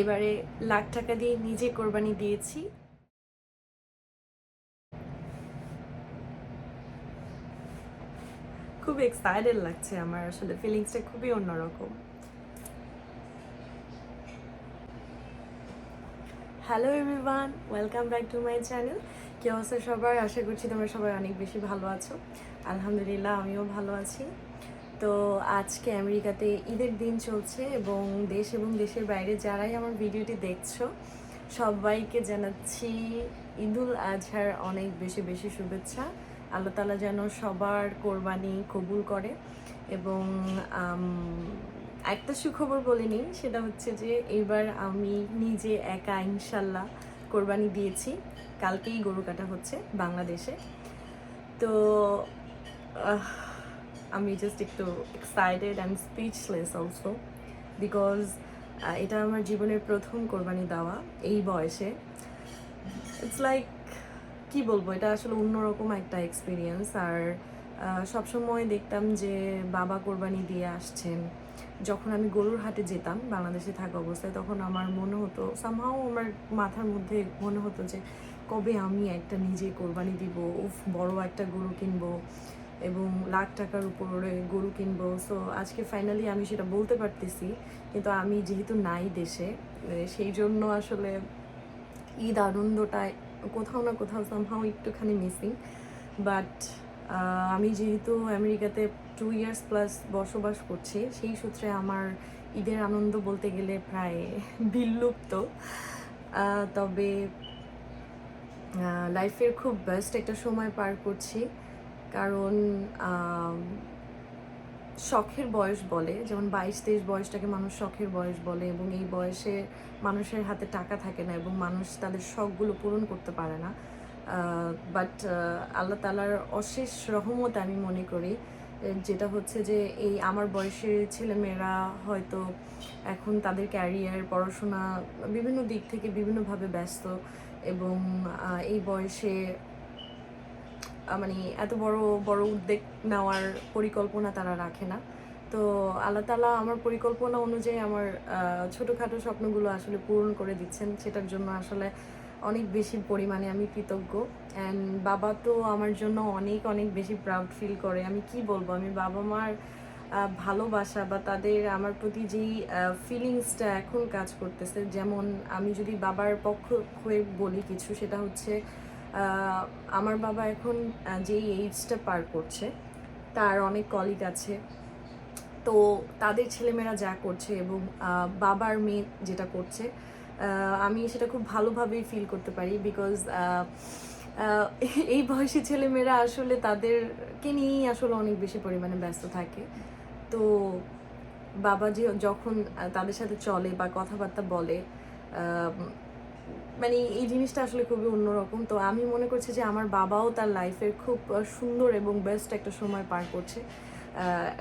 এবারে লাখ টাকা দিয়ে নিজে কোরবানি দিয়েছি। খুব এক্সাইটেড লাগছে আমার, আসলে ফিলিংসটা খুবই অন্যরকম। Hello everyone welcome back to my channel কি অবস্থা সবার? আশা করছি তোমরা সবাই অনেক বেশি ভালো আছো। আলহামদুলিল্লাহ, আমিও ভালো আছি। তো আজকে আমেরিকাতে ঈদের দিন চলছে এবং দেশ এবং দেশের বাইরে যারাই আমার ভিডিওটি দেখছ, সবাইকে জানাচ্ছি ঈদুল আজহার অনেক বেশি বেশি শুভেচ্ছা। আল্লাহ তালা যেন সবার কোরবানি কবুল করে এবং একটা সুখবর বলিনি সেটা হচ্ছে যে এবার আমি নিজে একা ইনশাল্লাহ কোরবানি দিয়েছি। কালকেই গরু কাটা হচ্ছে বাংলাদেশে। তো আমি জাস্ট একটু excited and speechless also because এটা আমার জীবনের প্রথম কোরবানি দেওয়া এই বয়সে। ইটস লাইক কি বলব, এটা আসলে অন্যরকম একটা এক্সপিরিয়েন্স আর সবসময় দেখতাম যে বাবা কোরবানি দিয়ে আসছেন। যখন আমি গরুর হাটে যেতাম, বাংলাদেশে থাকা অবস্থায়, তখন আমার মনে হতো সামহাও আমার মাথার মধ্যে মনে হতো যে কবে আমি একটা নিজে কোরবানি দিব, উফ, বড় একটা গরু কিনবো। এবং লাখ টাকার উপরে গরু কিনবো। সো আজকে ফাইনালি আমি সেটা বলতে পারতেছি, কিন্তু আমি যেহেতু নাই দেশে সেই জন্য আসলে ঈদ আনন্দটা কোথাও না কোথাও সামহাও একটুখানি মিসিং বাট আমি যেহেতু আমেরিকাতে টু ইয়ার্স প্লাস বসবাস করছি, সেই সূত্রে আমার ঈদের আনন্দ বলতে গেলে প্রায় বিলুপ্ত। তবে লাইফের খুব বেস্ট একটা সময় পার করছি। কারণ শখের বয়স বলে, যেমন বাইশ, তেইশ বয়সটাকে মানুষ শখের বয়স বলে এবং এই বয়সে মানুষের হাতে টাকা থাকে না এবং মানুষ তাদের শখগুলো পূরণ করতে পারে না। বাট আল্লাহ তালার অশেষ রহমত আমি মনে করি যেটা হচ্ছে যে এই আমার বয়সের ছেলেমেয়েরা হয়তো এখন তাদের ক্যারিয়ার পড়াশোনা বিভিন্ন দিক থেকে বিভিন্নভাবে ব্যস্ত এবং এই বয়সে মানে এত বড় বড় উদ্যোগ নেওয়ার পরিকল্পনা তারা রাখে না। তো আল্লাহ তালা আমার পরিকল্পনা অনুযায়ী আমার ছোটোখাটো স্বপ্নগুলো আসলে পূরণ করে দিচ্ছেন। সেটার জন্য আসলে অনেক বেশি পরিমাণে আমি কৃতজ্ঞ। অ্যান্ড বাবা তো আমার জন্য অনেক অনেক বেশি প্রাউড ফিল করে। আমি কি বলব? আমি বাবা মার ভালোবাসা বা তাদের আমার প্রতি যেই ফিলিংসটা এখন কাজ করতেছে, যেমন আমি যদি বাবার পক্ষ হয়ে বলি কিছু, সেটা হচ্ছে আমার বাবা এখন যেই এইজটা পার করছে, তার অনেক কলিগ আছে। তো তাদের ছেলেমেয়েরা যা করছে এবং বাবার মেয়ে যেটা করছে আমি সেটা খুব ভালোভাবেই ফিল করতে পারি বিকজ এই বয়সী ছেলেমেয়েরা আসলে তাদেরকে নিয়েই আসলে অনেক বেশি পরিমাণে ব্যস্ত থাকে। তো বাবা যে যখন তাদের সাথে চলে বা কথাবার্তা বলে মানে এই জিনিসটা আসলে খুবই অন্যরকম। তো আমি মনে করছি যে আমার বাবাও তার লাইফের খুব সুন্দর এবং বেস্ট একটা সময় পার করছে।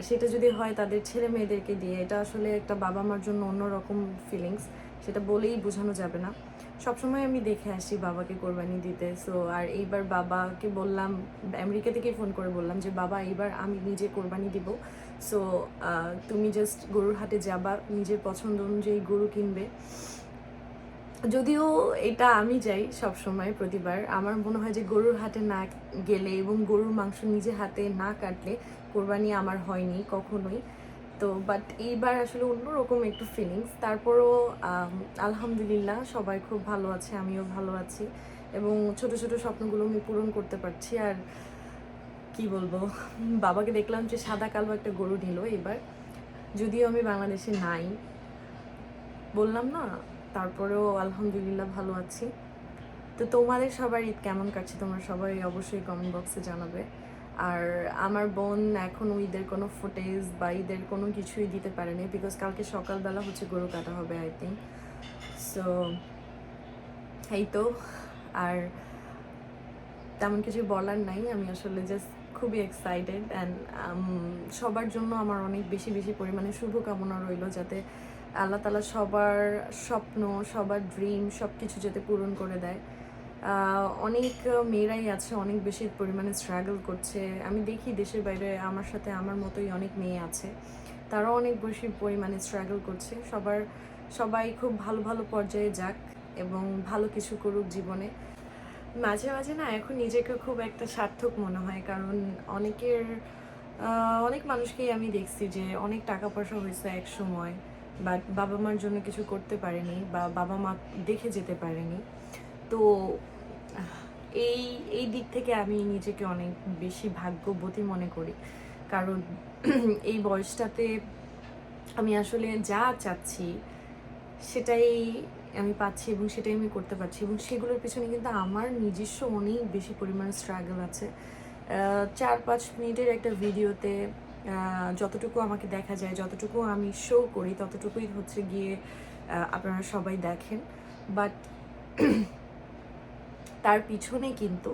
সেটা যদি হয় তাদের ছেলে মেয়েদেরকে দিয়ে, এটা আসলে একটা বাবা মার জন্য অন্যরকম ফিলিংস সেটা বলেই বোঝানো যাবে না। সবসময় আমি দেখে আসি বাবাকে কোরবানি দিতে। সো আর এইবার বাবাকে বললাম, আমেরিকা থেকে ফোন করে বললাম যে, বাবা, এইবার আমি নিজে কোরবানি দিব। সো তুমি জাস্ট গরুর হাটে যাবা, নিজের পছন্দ অনুযায়ী গরু কিনবে। যদিও এটা আমি যাই সব সময় প্রতিবার, আমার মনে হয় যে গরুর হাটে না গেলে এবং গরুর মাংস নিজে হাতে না কাটলে কোরবানি আমার হয়নি কখনোই। তো বাট এইবার আসলে অন্যরকম একটু ফিলিংস তারপরও আলহামদুলিল্লাহ সবাই খুব ভালো আছে, আমিও ভালো আছি এবং ছোট ছোট স্বপ্নগুলো আমি পূরণ করতে পারছি। আর কি বলব, বাবাকে দেখলাম যে সাদা কালো একটা গরু নিল এবার যদিও আমি বাংলাদেশে নাই। বললাম না তারপরেও আলহামদুলিল্লাহ ভালো আছি। তো তোমাদের সবার ঈদ কেমন কাটছে? তোমরা সবাই অবশ্যই কমেন্ট বক্সে জানাবে। আর আমার বোন এখন ঈদের কোনো ফুটেজ বা ঈদের কোনো কিছুই দিতে পারেনি বিকজ কালকে সকালবেলা হচ্ছে গরু কাটা হবে আই থিঙ্ক সো এই তো। আর তেমন কিছু বলার নাই। আমি আসলে জাস্ট খুবই এক্সাইটেড অ্যান্ড সবার জন্য আমার অনেক বেশি বেশি পরিমাণে শুভকামনা রইল যাতে আল্লাহ তালা সবার স্বপ্ন, সবার ড্রিম সব কিছু যাতে পূরণ করে দেয়। অনেক মেয়েরাই আছে, অনেক বেশি পরিমাণে স্ট্রাগল করছে। আমি দেখি দেশের বাইরে আমার সাথে আমার মতোই অনেক মেয়ে আছে। তারাও অনেক বেশি পরিমাণে স্ট্রাগল করছে। সবার, সবাই খুব ভালো ভালো পর্যায়ে যাক এবং ভালো কিছু করুক জীবনে। মাঝে মাঝে না এখন নিজেকে খুব একটা সার্থক মনে হয়, কারণ অনেকের অনেক মানুষকেই আমি দেখছি যে অনেক টাকা পয়সা হয়েছে এক সময়। বাট বাবা মার জন্য কিছু করতে পারেনি বা বাবা মা দেখে যেতে পারেনি। তো, এই এই দিক থেকে আমি নিজেকে অনেক বেশি ভাগ্যবতী মনে করি। কারণ এই বয়সটাতে আমি আসলে যা চাচ্ছি সেটাই আমি পাচ্ছি এবং সেটাই আমি করতে পারছি এবং সেগুলোর পিছনে কিন্তু আমার নিজস্ব অনেক বেশি পরিমাণ স্ট্রাগল আছে। চার পাঁচ মিনিটের একটা ভিডিওতে যতটুকু আমাকে দেখা যায়, যতটুকু আমি শো করি, ততটুকুই হচ্ছে গিয়ে আপনারা সবাই দেখেন। বাট তার পিছনে কিন্তু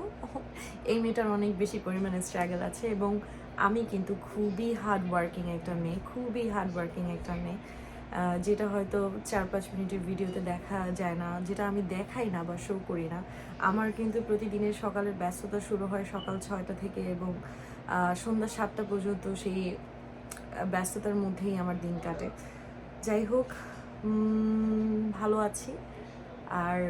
এই মেয়েটার অনেক বেশি পরিমাণে স্ট্রাগল আছে এবং আমি কিন্তু খুবই হার্ড ওয়ার্কিং একটা মেয়ে, খুবই হার্ড ওয়ার্কিং একটা মেয়ে। যেটা হয়তো চার পাঁচ মিনিটের ভিডিওতে দেখা যায় না, যেটা আমি দেখাই না বা শো করি না। আমার কিন্তু প্রতিদিনের সকালের ব্যস্ততা শুরু হয় সকাল ছয়টা থেকে এবং সন্ধ্যা সাতটা পর্যন্ত সেই ব্যস্ততার মধ্যেই আমার দিন কাটে। যাই হোক ভালো আছি। আর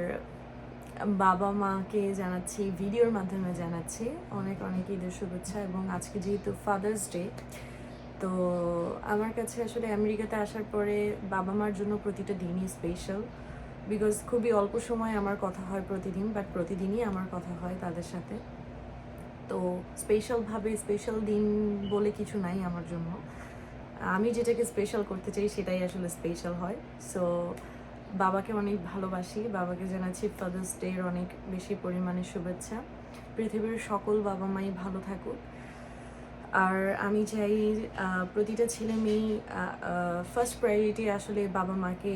বাবা মাকে জানাচ্ছি ভিডিওর মাধ্যমে জানাচ্ছি অনেক অনেক ঈদের শুভেচ্ছা এবং আজকে যেহেতু ফাদার্স ডে তো আমার কাছে আসলে আমেরিকাতে আসার পরে বাবা মার জন্য প্রতিটা দিনই স্পেশাল বিকজ খুবই অল্প সময় আমার কথা হয় প্রতিদিন বাট প্রতিদিনই আমার কথা হয় তাদের সাথে। তো স্পেশালভাবে স্পেশাল দিন বলে কিছু নাই আমার জন্য। আমি যেটাকে স্পেশাল করতে চাই সেটাই আসলে স্পেশাল হয়। সো বাবাকে অনেক ভালোবাসি। বাবাকে জানাচ্ছি ফাদার্স ডের অনেক বেশি পরিমাণে শুভেচ্ছা। পৃথিবীর সকল বাবা মাই ভালো থাকুক। আর আমি চাই প্রতিটা ছেলে মেয়ে ফার্স্ট প্রায়োরিটি আসলে বাবা মাকে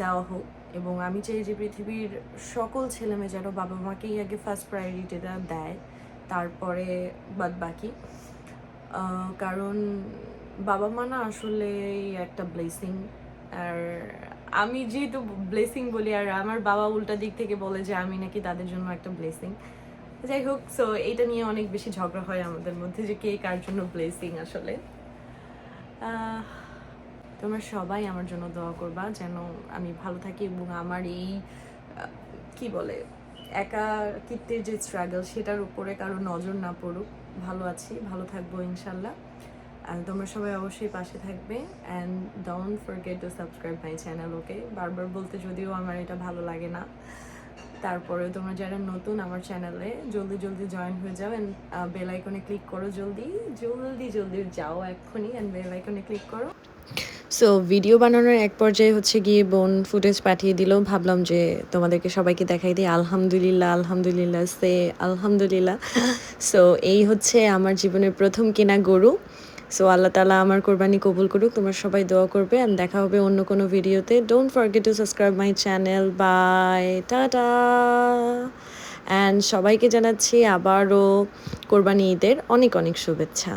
দেওয়া হোক। এবং আমি চাই যে পৃথিবীর সকল ছেলে মেয়ে যেন বাবা মাকেই আগে ফার্স্ট প্রায়োরিটিটা দেয়, তারপরে বাদ বাকি। কারণ বাবা মা না আসলে একটা ব্লেসিং আর আমি যেহেতু ব্লেসিং বলি, আর আমার বাবা উল্টা দিক থেকে বলে যে আমি নাকি তাদের জন্য একটা ব্লেসিং যাই হোক সো এটা নিয়ে অনেক বেশি ঝগড়া হয় আমাদের মধ্যে যে কে কার জন্য ব্লেসিং আসলে। তোমরা সবাই আমার জন্য দোয়া করবা যেন আমি ভালো থাকি এবং আমার এই কি বলে, একাকিত্বের যে স্ট্রাগল সেটার উপরে কারও নজর না পড়ুক। ভালো আছি, ভালো থাকব ইনশাল্লাহ। তোমরা সবাই অবশ্যই পাশে থাকবে। And don't forget to subscribe my channel okay বারবার বলতে যদিও আমার এটা ভালো লাগে না। তারপরে তোমরা যারা নতুন আমার চ্যানেলে জলদি জলদি জয়েন হয়ে যাও অ্যান্ড বেল আইকনে ক্লিক করো জলদি জলদি জলদি যাও এক্ষুনি অ্যান্ড বেল আইকনে ক্লিক করো। সো ভিডিও বানানোর এক পর্যায়ে হচ্ছে গিয়ে বোন ফুটেজ পাঠিয়ে দিল, ভাবলাম যে তোমাদেরকে সবাইকে দেখাই দিই। আলহামদুলিল্লাহ আলহামদুলিল্লাহ, সে আলহামদুলিল্লাহ। সো এই হচ্ছে আমার জীবনের প্রথম কেনা গরু। সো আল্লাহ তালা আমার কোরবানি কবুল করুক। তোমার সবাই দোয়া করবে অ্যান্ড দেখা হবে অন্য কোনো ভিডিওতে। Don't forget to subscribe my channel bye tata and সবাইকে জানাচ্ছি আবারও কোরবানি ঈদের অনেক অনেক শুভেচ্ছা।